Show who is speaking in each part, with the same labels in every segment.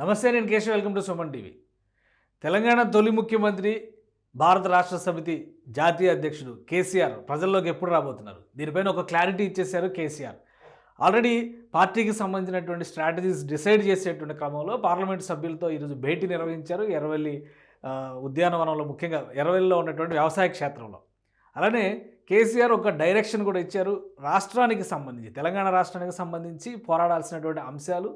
Speaker 1: నమస్తే నేను Keshav. Welcome to Suman TV. Telangana తొలి ముఖ్యమంత్రి భారత రాష్ట్ర సమితి జాతీయ అధ్యక్షుడు కేసీఆర్ ప్రజల్లోకి ఎప్పుడు రాబోతున్నారు? దీనిపైన ఒక క్లారిటీ ఇచ్చేశారు కేసీఆర్. ఆల్రెడీ పార్టీకి సంబంధించినటువంటి స్ట్రాటజీస్ డిసైడ్ చేసేటువంటి క్రమంలో పార్లమెంట్ సభ్యులతో ఈరోజు భేటీ నిర్వహించారు ఎర్రవెల్లి ఉద్యానవనంలో ముఖ్యంగా ఎర్రవెల్లిలో ఉన్నటువంటి వ్యవసాయ క్షేత్రంలో. అలానే కేసీఆర్ ఒక డైరెక్షన్ కూడా ఇచ్చారు రాష్ట్రానికి సంబంధించి తెలంగాణ రాష్ట్రానికి సంబంధించి పోరాడాల్సినటువంటి అంశాలు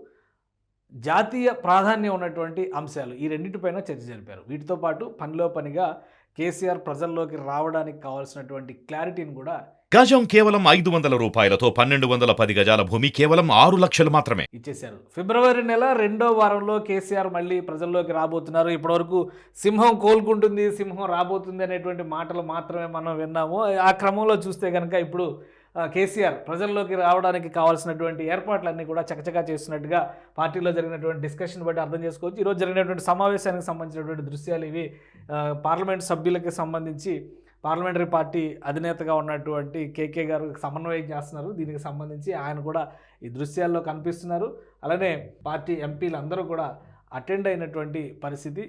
Speaker 1: జాతీయ ప్రాధాన్యం ఉన్నటువంటి అంశాలు ఈ రెండింటిపైన చర్చ జరిపారు. వీటితో పాటు పనిలో పనిగా కేసీఆర్ ప్రజల్లోకి రావడానికి కావాల్సినటువంటి క్లారిటీని కూడా
Speaker 2: గజం కేవలం ఐదు వందల రూపాయలతో పన్నెండు వందల పది గజాల భూమి కేవలం ఆరు లక్షలు మాత్రమే.
Speaker 1: ఇచ్చేశారు. ఫిబ్రవరి నెల రెండో వారంలో కేసీఆర్ మళ్ళీ ప్రజల్లోకి రాబోతున్నారు. ఇప్పటివరకు సింహం కోలుకుంటుంది సింహం రాబోతుంది అనేటువంటి మాటలు మాత్రమే మనం విన్నాము. ఆ క్రమంలో చూస్తే కనుక ఇప్పుడు కేసీఆర్ ప్రజల్లోకి రావడానికి కావాల్సినటువంటి ఏర్పాట్లన్నీ కూడా చకచకా చేస్తున్నట్టుగా పార్టీలో జరిగినటువంటి డిస్కషన్ బట్టి అర్థం చేసుకోవచ్చు. ఈరోజు జరిగినటువంటి సమావేశానికి సంబంధించినటువంటి దృశ్యాలు ఇవి. పార్లమెంట్ సభ్యులకి సంబంధించి పార్లమెంటరీ పార్టీ అధినేతగా ఉన్నటువంటి కేకే గారు సమన్వయం చేస్తున్నారు. దీనికి సంబంధించి ఆయన కూడా ఈ దృశ్యాల్లో కనిపిస్తున్నారు. అలానే పార్టీ ఎంపీలు అందరూ కూడా అటెండ్ అయినటువంటి పరిస్థితి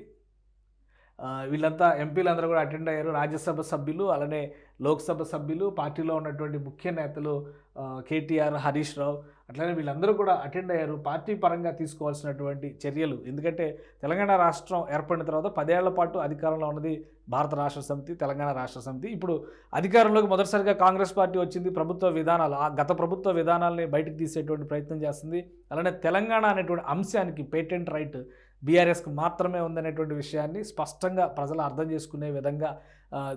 Speaker 1: వీళ్ళంతా ఎంపీలందరూ కూడా అటెండ్ అయ్యారు. రాజ్యసభ సభ్యులు అలానే లోక్సభ సభ్యులు పార్టీలో ఉన్నటువంటి ముఖ్య నేతలు కేటీఆర్ హరీష్ రావు అట్లనే వీళ్ళందరూ కూడా అటెండ్ అయ్యారు. పార్టీ పరంగా తీసుకోవాల్సినటువంటి చర్యలు. ఎందుకంటే తెలంగాణ రాష్ట్రం ఏర్పడిన తర్వాత పదేళ్ళ పాటు అధికారంలో ఉన్నది భారత రాష్ట్ర సమితి తెలంగాణ రాష్ట్ర సమితి. ఇప్పుడు అధికారంలోకి మొదటిసారిగా కాంగ్రెస్ పార్టీ వచ్చింది ప్రభుత్వ విధానాలు. ఆ గత ప్రభుత్వ విధానాలని బయటకు తీసేటువంటి ప్రయత్నం చేస్తుంది. అలానే తెలంగాణ అనేటువంటి అంశానికి పేటెంట్ రైట్ బీఆర్ఎస్కి మాత్రమే ఉందనేటువంటి విషయాన్ని స్పష్టంగా ప్రజలు అర్థం చేసుకునే విధంగా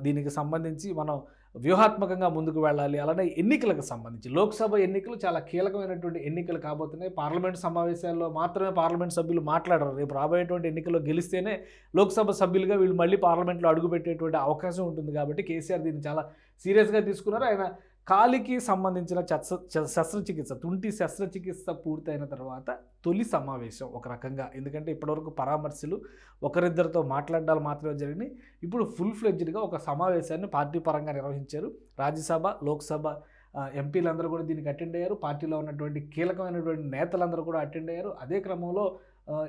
Speaker 1: దీనికి సంబంధించి మనం వ్యూహాత్మకంగా ముందుకు వెళ్ళాలి. అలానే ఎన్నికలకు సంబంధించి లోక్సభ ఎన్నికలు చాలా కీలకమైనటువంటి ఎన్నికలు కాబోతున్నాయి. పార్లమెంట్ సమావేశాల్లో మాత్రమే పార్లమెంట్ సభ్యులు మాట్లాడరు. రేపు రాబోయేటువంటి ఎన్నికల్లో గెలిస్తేనే లోక్సభ సభ్యులుగా వీళ్ళు మళ్ళీ పార్లమెంట్లో అడుగుపెట్టేటువంటి అవకాశం ఉంటుంది కాబట్టి కేసీఆర్ దీన్ని చాలా సీరియస్గా తీసుకున్నారు. ఆయన కాలికి సంబంధించిన చత్స చ- శస్త్రచికిత్స తుంటి శస్త్రచికిత్స పూర్తయిన తర్వాత తొలి సమావేశం ఒక రకంగా. ఎందుకంటే ఇప్పటివరకు పరామర్శలు ఒకరిద్దరితో మాట్లాడాలు మాత్రమే జరిగినాయి. ఇప్పుడు ఫుల్ ఫ్లెడ్జ్డ్గా ఒక సమావేశాన్ని పార్టీ పరంగా నిర్వహించారు. రాజ్యసభ లోక్సభ ఎంపీలందరూ కూడా దీనికి అటెండ్ అయ్యారు. పార్టీలో ఉన్నటువంటి కీలకమైనటువంటి నేతలందరూ కూడా అటెండ్ అయ్యారు. అదే క్రమంలో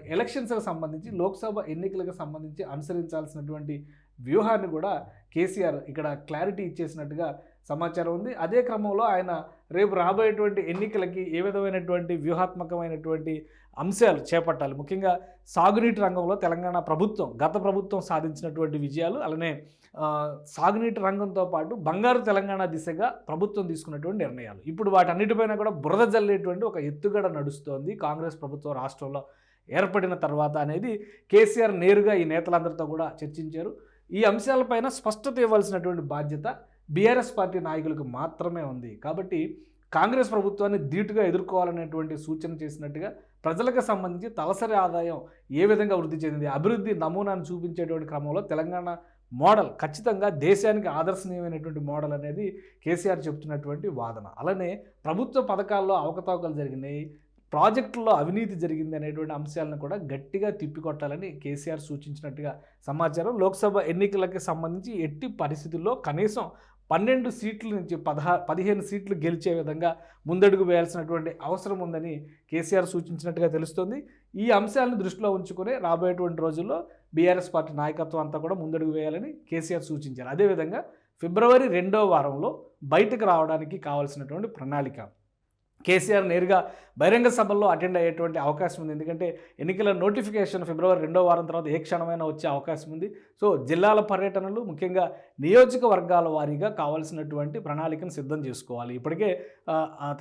Speaker 1: ఎలక్షన్స్కి సంబంధించి లోక్సభ ఎన్నికలకు సంబంధించి అనుసరించాల్సినటువంటి వ్యూహాన్ని కూడా కేసీఆర్ ఇక్కడ క్లారిటీ ఇచ్చేసినట్టుగా సమాచారం ఉంది. అదే క్రమంలో ఆయన రేపు రాబోయేటువంటి ఎన్నికలకి ఏ విధమైనటువంటి వ్యూహాత్మకమైనటువంటి అంశాలు చేపట్టాలి. ముఖ్యంగా సాగునీటి రంగంలో తెలంగాణ ప్రభుత్వం గత ప్రభుత్వం సాధించినటువంటి విజయాలు అలానే సాగునీటి రంగంతో పాటు బంగారు తెలంగాణ దిశగా ప్రభుత్వం తీసుకున్నటువంటి నిర్ణయాలు. ఇప్పుడు వాటన్నిటిపైన కూడా బురద జల్లేటువంటి ఒక ఎత్తుగడ నడుస్తోంది కాంగ్రెస్ ప్రభుత్వం రాష్ట్రంలో ఏర్పడిన తర్వాత అనేది కేసీఆర్ నేరుగా ఈ నేతలందరితో కూడా చర్చించారు. ఈ అంశాలపైన స్పష్టత ఇవ్వాల్సినటువంటి బాధ్యత బీఆర్ఎస్ పార్టీ నాయకులకు మాత్రమే ఉంది. కాబట్టి కాంగ్రెస్ ప్రభుత్వాన్ని ధీటుగా ఎదుర్కోవాలనేటువంటి సూచన చేసినట్టుగా ప్రజలకు సంబంధించి తలసరి ఆదాయం ఏ విధంగా వృద్ధి చెందింది అభివృద్ధి నమూనాను చూపించేటువంటి క్రమంలో తెలంగాణ మోడల్ ఖచ్చితంగా దేశానికి ఆదర్శనీయమైనటువంటి మోడల్ అనేది కేసీఆర్ చెప్తున్నటువంటి వాదన. అలానే ప్రభుత్వ పథకాల్లో అవకతవకలు జరిగినాయి ప్రాజెక్టుల్లో అవినీతి జరిగింది అనేటువంటి అంశాలను కూడా గట్టిగా తిప్పికొట్టాలని కేసీఆర్ సూచించినట్టుగా సమాచారం. లోక్సభ ఎన్నికలకి సంబంధించి ఎట్టి పరిస్థితుల్లో కనీసం పన్నెండు సీట్ల నుంచి పదహా పదిహేను సీట్లు గెలిచే విధంగా ముందడుగు వేయాల్సినటువంటి అవసరం ఉందని కేసీఆర్ సూచించినట్టుగా తెలుస్తోంది. ఈ అంశాలను దృష్టిలో ఉంచుకొని రాబోయేటువంటి రోజుల్లో బీఆర్ఎస్ పార్టీ నాయకత్వం అంతా కూడా ముందడుగు వేయాలని కేసీఆర్ సూచించారు. అదేవిధంగా ఫిబ్రవరి రెండో వారంలో బయటకు రావడానికి కావాల్సినటువంటి ప్రణాళిక కేసీఆర్ నేరుగా బహిరంగ సభల్లో అటెండ్ అయ్యేటువంటి అవకాశం ఉంది. ఎందుకంటే ఎన్నికల నోటిఫికేషన్ ఫిబ్రవరి రెండో వారం తర్వాత ఏ క్షణమైనా వచ్చే అవకాశం ఉంది. సో జిల్లాల పర్యటనలు ముఖ్యంగా నియోజకవర్గాల వారీగా కావాల్సినటువంటి ప్రణాళికను సిద్ధం చేసుకోవాలి. ఇప్పటికే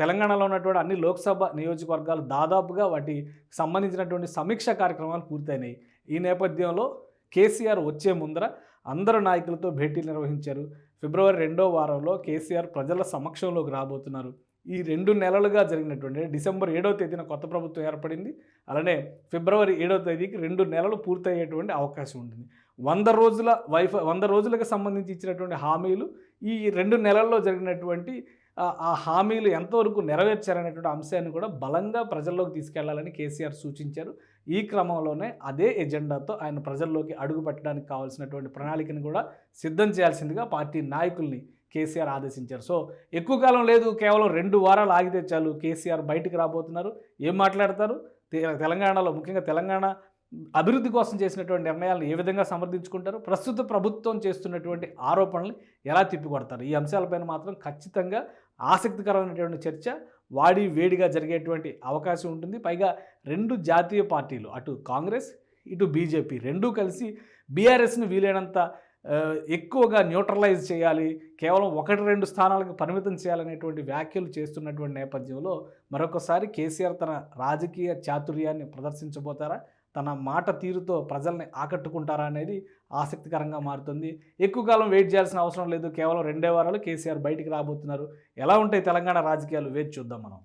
Speaker 1: తెలంగాణలో ఉన్నటువంటి అన్ని లోక్సభ నియోజకవర్గాలు దాదాపుగా వాటి సంబంధించినటువంటి సమీక్ష కార్యక్రమాలు పూర్తయినాయి. ఈ నేపథ్యంలో కేసీఆర్ వచ్చే ముందర అందరు నాయకులతో భేటీలు నిర్వహించారు. ఫిబ్రవరి రెండో వారంలో కేసీఆర్ ప్రజల సమక్షంలోకి రాబోతున్నారు. ఈ రెండు నెలలుగా జరిగినటువంటి డిసెంబర్ ఏడవ తేదీన కొత్త ప్రభుత్వం ఏర్పడింది అలానే ఫిబ్రవరి ఏడవ తేదీకి రెండు నెలలు పూర్తయ్యేటువంటి అవకాశం ఉంటుంది. వంద రోజుల వైఫై వంద రోజులకు సంబంధించి ఇచ్చినటువంటి హామీలు ఈ రెండు నెలల్లో జరిగినటువంటి ఆ- ఆ హామీలు ఎంతవరకు నెరవేర్చారనేటువంటి అంశాన్ని కూడా బలంగా ప్రజల్లోకి తీసుకెళ్ళాలని కేసీఆర్ సూచించారు. ఈ క్రమంలోనే అదే ఎజెండాతో ఆయన ప్రజల్లోకి అడుగు పెట్టడానికి కావాల్సినటువంటి ప్రణాళికను కూడా సిద్ధం చేయాల్సిందిగా పార్టీ నాయకుల్ని కేసీఆర్ ఆదేశించారు. సో ఎక్కువ కాలం లేదు కేవలం రెండు వారాలు ఆగితే చాలు కేసీఆర్ బయటికి రాబోతున్నారు. ఏం మాట్లాడతారు? తె- తెలంగాణలో ముఖ్యంగా తెలంగాణ అభివృద్ధి కోసం చేసినటువంటి నిర్ణయాలను ఏ విధంగా సమర్థించుకుంటారు? ప్రస్తుత ప్రభుత్వం చేస్తున్నటువంటి ఆరోపణలు ఎలా తిప్పికొడతారు? ఈ అంశాలపైన మాత్రం ఖచ్చితంగా ఆసక్తికరమైనటువంటి చర్చ వాడి వేడిగా జరిగేటువంటి అవకాశం ఉంటుంది. పైగా రెండు జాతీయ పార్టీలు అటు కాంగ్రెస్ ఇటు బీజేపీ రెండూ కలిసి బీఆర్ఎస్ని వీలైనంత ఎక్కువగా న్యూట్రలైజ్ చేయాలి కేవలం ఒకటి రెండు స్థానాలకు పరిమితం చేయాలనేటువంటి వ్యాఖ్యలు చేస్తున్నటువంటి నేపథ్యంలో మరొకసారి కేసీఆర్ తన రాజకీయ చాతుర్యాన్ని ప్రదర్శించబోతారా? తన మాట తీరుతో ప్రజల్ని ఆకట్టుకుంటారా అనేది ఆసక్తికరంగా మారుతుంది. ఎక్కువ కాలం వెయిట్ చేయాల్సిన అవసరం లేదు. కేవలం రెండే వారాలు కేసీఆర్ బయటికి రాబోతున్నారు. ఎలా ఉంటాయి తెలంగాణ రాజకీయాలు? వేచి చూద్దాం మనం.